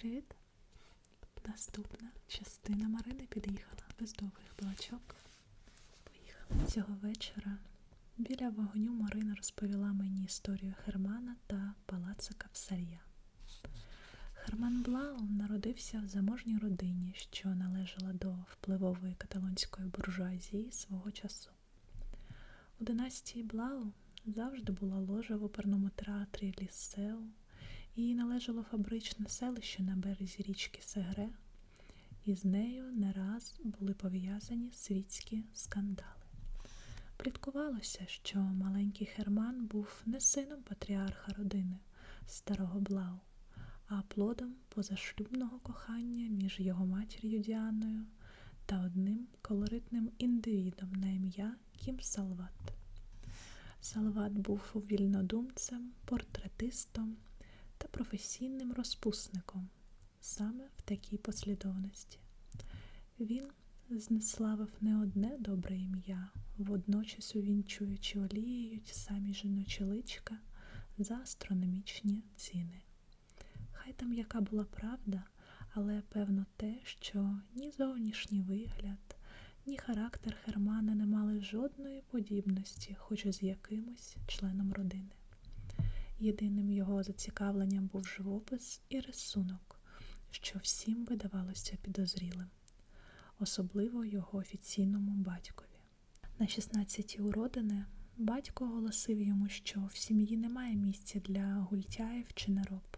Привіт! Наступна частина Марини під'їхала без довгих балачок. Поїхали. Цього вечора біля вогню Марина розповіла мені історію Хермана та палацика в Сар'я. Херман Блау народився в заможній родині, що належала до впливової каталонської буржуазії свого часу. У династії Блау завжди була ложа в оперному театрі Лісеу, їй належало фабричне селище на березі річки Сегре, і з нею не раз були пов'язані світські скандали. Пліткувалося, що маленький Херман був не сином патріарха родини старого Блау, а плодом позашлюбного кохання між його матір'ю Діаною та одним колоритним індивідом на ім'я Кім Салват. Салват був вільнодумцем, портретистом професійним розпусником саме в такій послідовності. Він знеславив не одне добре ім'я, водночас увінчуючи олією самі жіночі личка за астрономічні ціни. Хай там яка була правда, але певно те, що ні зовнішній вигляд, ні характер Хермана не мали жодної подібності, хоч з якимось членом родини. Єдиним його зацікавленням був живопис і рисунок, що всім видавалося підозрілим, особливо його офіційному батькові. На 16-ті уродини батько оголосив йому, що в сім'ї немає місця для гультяїв чи нероб,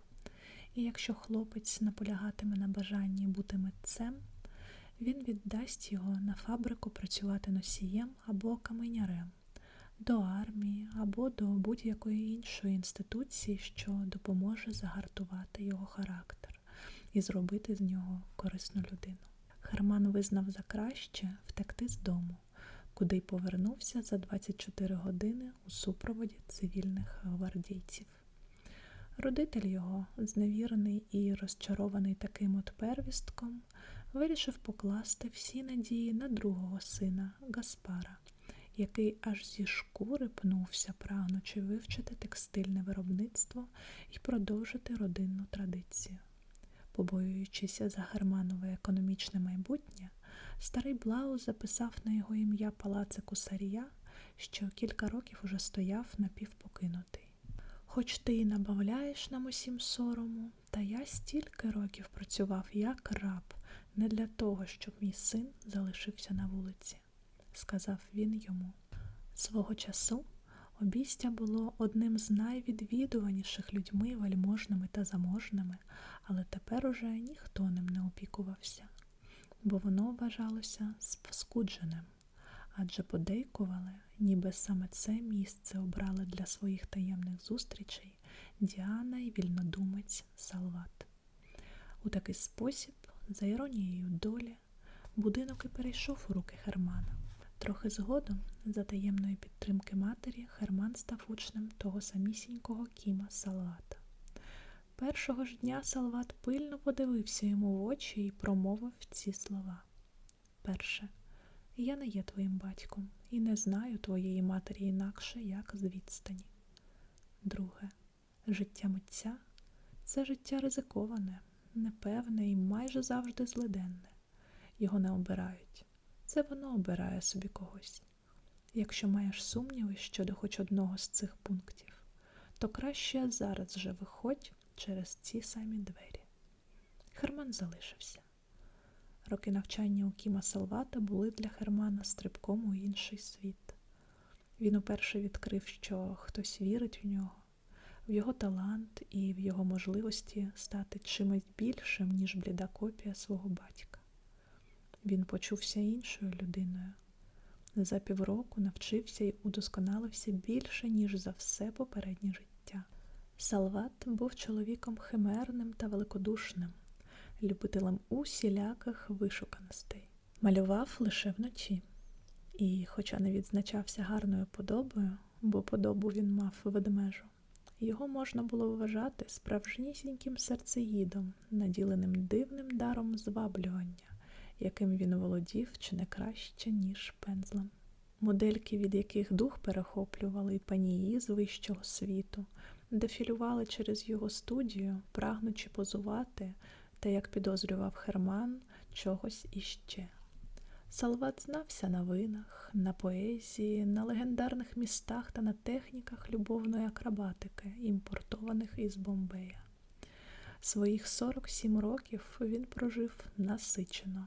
і якщо хлопець наполягатиме на бажанні бути митцем, він віддасть його на фабрику працювати носієм або каменярем, до армії або до будь-якої іншої інституції, що допоможе загартувати його характер і зробити з нього корисну людину. Херман визнав за краще втекти з дому, куди й повернувся за 24 години у супроводі цивільних гвардійців. Родитель його, зневірений і розчарований таким от первістком, вирішив покласти всі надії на другого сина Гаспара, який аж зі шкури пнувся, прагнучи вивчити текстильне виробництво і продовжити родинну традицію. Побоюючися за Германове економічне майбутнє, старий Блау записав на його ім'я палацику Сарія, що кілька років уже стояв напівпокинутий. Хоч ти і набавляєш нам усім сорому, та я стільки років працював як раб, не для того, щоб мій син залишився на вулиці, сказав він йому. Свого часу обістя було одним з найвідвідуваніших людьми вельможними та заможними, але тепер уже ніхто ним не опікувався, бо воно вважалося спаскудженим, адже подейкували, ніби саме це місце обрали для своїх таємних зустрічей Діана і вільнодумець Салват. У такий спосіб, за іронією долі, будинок і перейшов у руки Хермана. Трохи згодом, за таємної підтримки матері, Херман став учнем того самісінького Кіма Салвата. Першого ж дня Салват пильно подивився йому в очі і промовив ці слова. Перше, я не є твоїм батьком і не знаю твоєї матері інакше, як з відстані. Друге, життя митця це життя ризиковане, непевне і майже завжди злиденне. Його не обирають. Це воно обирає собі когось. Якщо маєш сумніви щодо хоч одного з цих пунктів, то краще зараз же виходь через ці самі двері. Херман залишився. Роки навчання у Кіма Салвата були для Хермана стрибком у інший світ. Він уперше відкрив, що хтось вірить в нього, в його талант і в його можливості стати чимось більшим, ніж бліда копія свого батька. Він почувся іншою людиною. За півроку навчився і удосконалився більше, ніж за все попереднє життя. Салват був чоловіком химерним та великодушним, любителем усіляких вишуканостей. Малював лише вночі. І, хоча не відзначався гарною подобою, бо подобу він мав ведмежу, його можна було вважати справжнісіньким серцеїдом, наділеним дивним даром зваблювання яким він володів чи не краще, ніж пензлем. Модельки, від яких дух перехоплювали і панії з вищого світу, дефілювали через його студію, прагнучи позувати та, як підозрював Херман, чогось іще. Салват знався на винах, на поезії, на легендарних містах та на техніках любовної акробатики, імпортованих із Бомбея. Своїх 47 років він прожив насичено.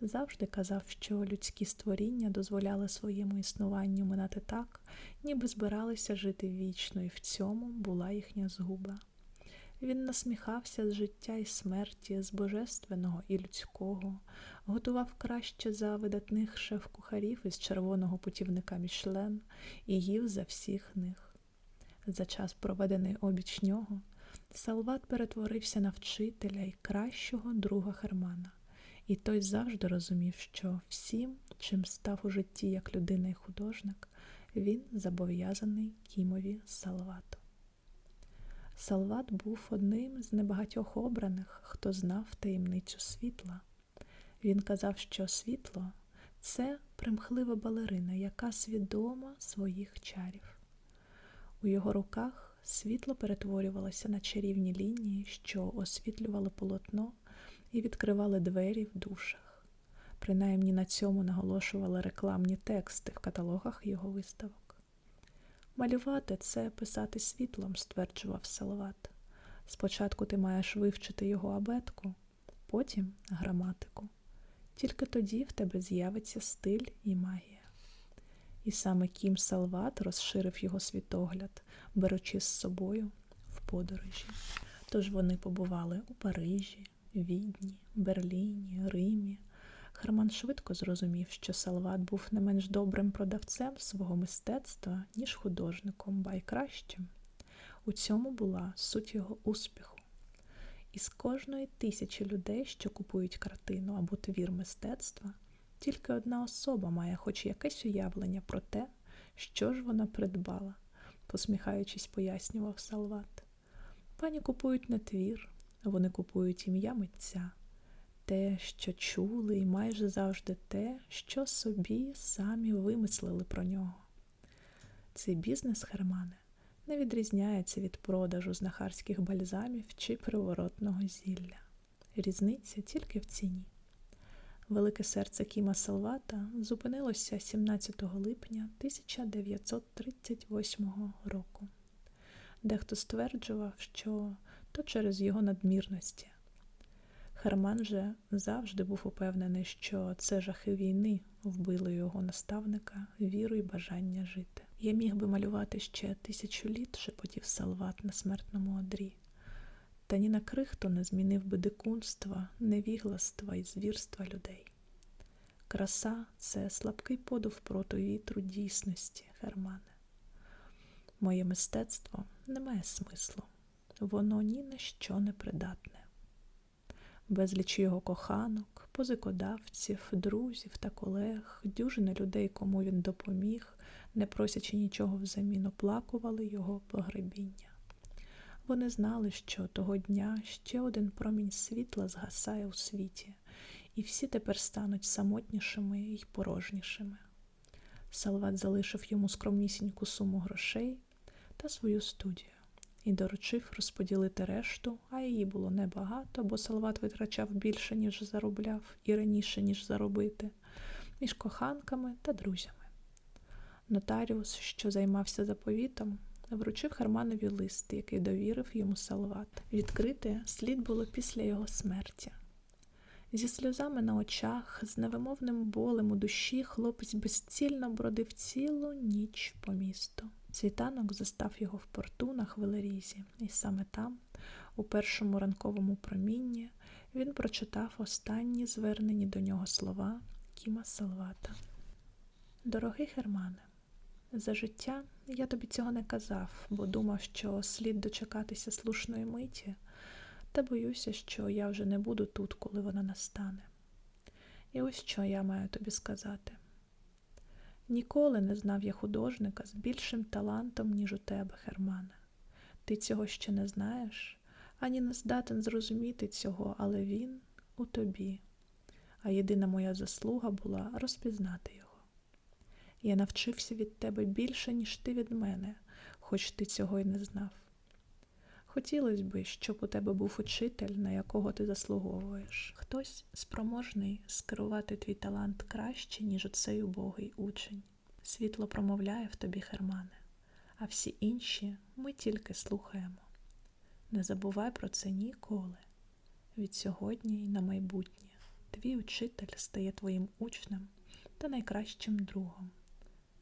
Завжди казав, що людські створіння дозволяли своєму існуванню минати так, ніби збиралися жити вічно, і в цьому була їхня згуба. Він насміхався з життя і смерті, з божественного і людського, готував краще за видатних шеф-кухарів із червоного путівника Мішлен і їв за всіх них. За час, проведений обіч нього, Салват перетворився на вчителя і кращого друга Хермана, і той завжди розумів, що всім, чим став у житті як людина і художник, він зобов'язаний Кімові Салвату. Салват був одним з небагатьох обраних, хто знав таємницю світла. Він казав, що світло це примхлива балерина, яка свідома своїх чарів. У його руках світло перетворювалося на чарівні лінії, що освітлювали полотно і відкривали двері в душах. Принаймні на цьому наголошували рекламні тексти в каталогах його виставок. Малювати це писати світлом, стверджував Салават. Спочатку ти маєш вивчити його абетку, потім граматику. Тільки тоді в тебе з'явиться стиль і магія. І саме Кім Салват розширив його світогляд, беручи з собою в подорожі. Тож вони побували у Парижі, Відні, Берліні, Римі. Херман швидко зрозумів, що Салват був не менш добрим продавцем свого мистецтва, ніж художником, ба й кращим. У цьому була суть його успіху. Із кожної тисячі людей, що купують картину або твір мистецтва, тільки одна особа має хоч якесь уявлення про те, що ж вона придбала, посміхаючись, пояснював Салват. Пані купують не твір, вони купують ім'я митця, те, що чули, і майже завжди те, що собі самі вимислили про нього. Цей бізнес, Хермане, не відрізняється від продажу знахарських бальзамів чи приворотного зілля. Різниця тільки в ціні. Велике серце Кіма Салвата зупинилося 17 липня 1938 року. Дехто стверджував, що то через його надмірності. Херман же завжди був упевнений, що це жахи війни вбили його наставника, віру і бажання жити. Я міг би малювати ще тисячу літ, шепотів Салват на смертному одрі. Та ні на крихту не змінив би дикунства, невігластва і звірства людей. Краса це слабкий подув проти вітру дійсності, Хермане. Моє мистецтво не має смислу, воно ні на що не придатне. Безліч його коханок, позикодавців, друзів та колег, дюжини людей, кому він допоміг, не просячи нічого взамін, оплакували його погребіння. Вони знали, що того дня ще один промінь світла згасає у світі, і всі тепер стануть самотнішими і порожнішими. Салват залишив йому скромнісіньку суму грошей та свою студію і доручив розподілити решту, а її було небагато, бо Салват витрачав більше, ніж заробляв, і раніше, ніж заробити, між коханками та друзями. Нотаріус, що займався заповітом, вручив Херманові лист, який довірив йому Салват. Відкрити слід було після його смерті. Зі сльозами на очах, з невимовним болем у душі, хлопець безцільно бродив цілу ніч по місту. Світанок застав його в порту на хвилерізі, і саме там, у першому ранковому промінні, він прочитав останні звернені до нього слова Кіма Салвата. Дорогий Германе, за життя я тобі цього не казав, бо думав, що слід дочекатися слушної миті, та боюся, що я вже не буду тут, коли вона настане. І ось що я маю тобі сказати. Ніколи не знав я художника з більшим талантом, ніж у тебе, Хермане. Ти цього ще не знаєш, ані не здатен зрозуміти цього, але він у тобі. А єдина моя заслуга була розпізнати його. Я навчився від тебе більше, ніж ти від мене, хоч ти цього й не знав. Хотілося б, щоб у тебе був учитель, на якого ти заслуговуєш. Хтось спроможний скерувати твій талант краще, ніж оцей убогий учень. Світло промовляє в тобі, Хермане, а всі інші ми тільки слухаємо. Не забувай про це ніколи. Від сьогодні і на майбутнє твій учитель стає твоїм учнем та найкращим другом.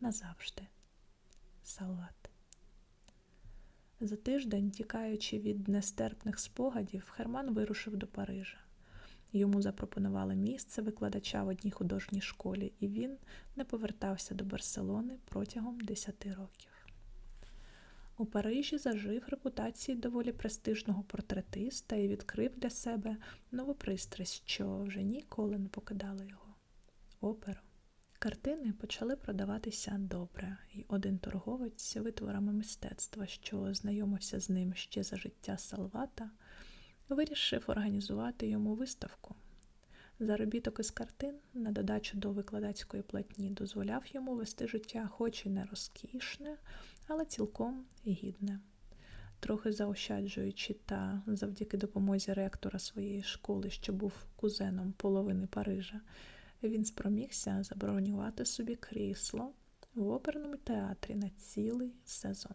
Назавжди. Салват. За тиждень, тікаючи від нестерпних спогадів, Херман вирушив до Парижа. Йому запропонували місце викладача в одній художній школі, і він не повертався до Барселони протягом 10 років. У Парижі зажив репутації доволі престижного портретиста і відкрив для себе нову пристрасть, що вже ніколи не покидала його оперу. Картини почали продаватися добре, і один торговець витворами мистецтва, що знайомився з ним ще за життя Салвата, вирішив організувати йому виставку. Заробіток із картин на додачу до викладацької платні дозволяв йому вести життя, хоч і не розкішне, але цілком гідне. Трохи заощаджуючи та завдяки допомозі ректора своєї школи, що був кузеном половини Парижа, він спромігся забронювати собі крісло в оперному театрі на цілий сезон.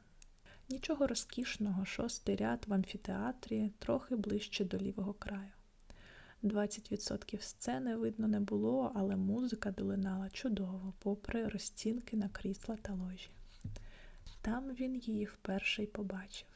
Нічого розкішного, шостий ряд в амфітеатрі, трохи ближче до лівого краю. 20% сцени видно не було, але музика долинала чудово, попри розцінки на крісла та ложі. Там він її вперше й побачив.